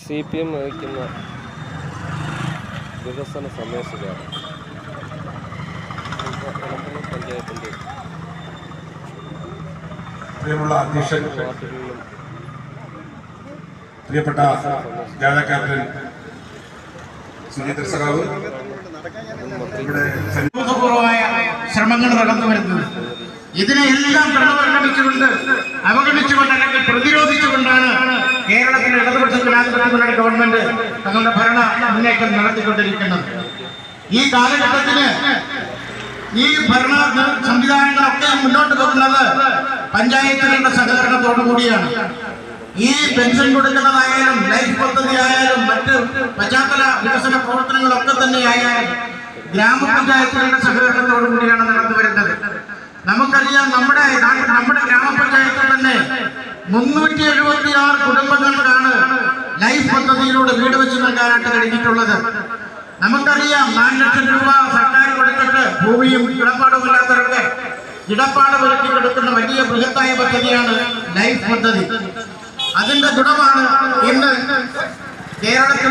C P M നയിക്കുന്ന വികസന സന്ദേശമാണ് പഞ്ചായത്തിന്റെ പ്രിയപ്പെട്ട ക്യാപ്റ്റൻ സുജീന്ദ്ര സഖാവ്. ബോധപൂർവമായ ശ്രമങ്ങൾ നടന്നു വരുന്നത് ഇതിനെയെല്ലാം പ്രണവഗണിച്ചുകൊണ്ട് അവഗണിച്ചുകൊണ്ട് അല്ലെങ്കിൽ പ്രതിരോധിച്ചുകൊണ്ടാണ് കേരളത്തിലെ ഇടതുപക്ഷ ജനാധിപത്യ മുന്നണി ഗവൺമെന്റ് തങ്ങളുടെ ഭരണ മുന്നേറ്റം നടത്തിക്കൊണ്ടിരിക്കുന്നത്. ഈ കാലഘട്ടത്തിന് ഈ ഭരണ സംവിധാനങ്ങളൊക്കെ മുന്നോട്ട് പോകുന്നത് പഞ്ചായത്തുകളുടെ സഹകരണത്തോടു കൂടിയാണ്. ഈ പെൻഷൻ കൊടുക്കുന്നതായാലും ലൈഫ് പദ്ധതി ആയാലും മറ്റ് പശ്ചാത്തല വികസന പ്രവർത്തനങ്ങളൊക്കെ തന്നെ ആയാലും ഗ്രാമപഞ്ചായത്തുകളുടെ സഹകരണത്തോടു കൂടിയാണ് നടന്നു വരുന്നത് നമുക്കറിയാം നമ്മുടെ നാ- നമ്മുടെ ഗ്രാമപഞ്ചായത്തിൽ തന്നെ മുന്നൂറ്റി എഴുപത്തി ആറ് കുടുംബങ്ങൾക്കാണ് ലൈഫ് പദ്ധതിയിലൂടെ വീട് വെച്ച് നൽകാനായിട്ട് കഴിഞ്ഞിട്ടുള്ളത്. നമുക്കറിയാം നാല് ലക്ഷം രൂപ സർക്കാർ കൊടുത്തിട്ട് ഭൂമിയും കിടപ്പാടും ഇല്ലാത്തവർക്ക് കിടപ്പാട് ഒരുക്കി കൊടുക്കുന്ന വലിയ ബൃഹത്തായ പദ്ധതിയാണ് ലൈഫ് പദ്ധതി. അതിന്റെ ഗുണമാണ് ഇന്ന് കേരളത്തിൽ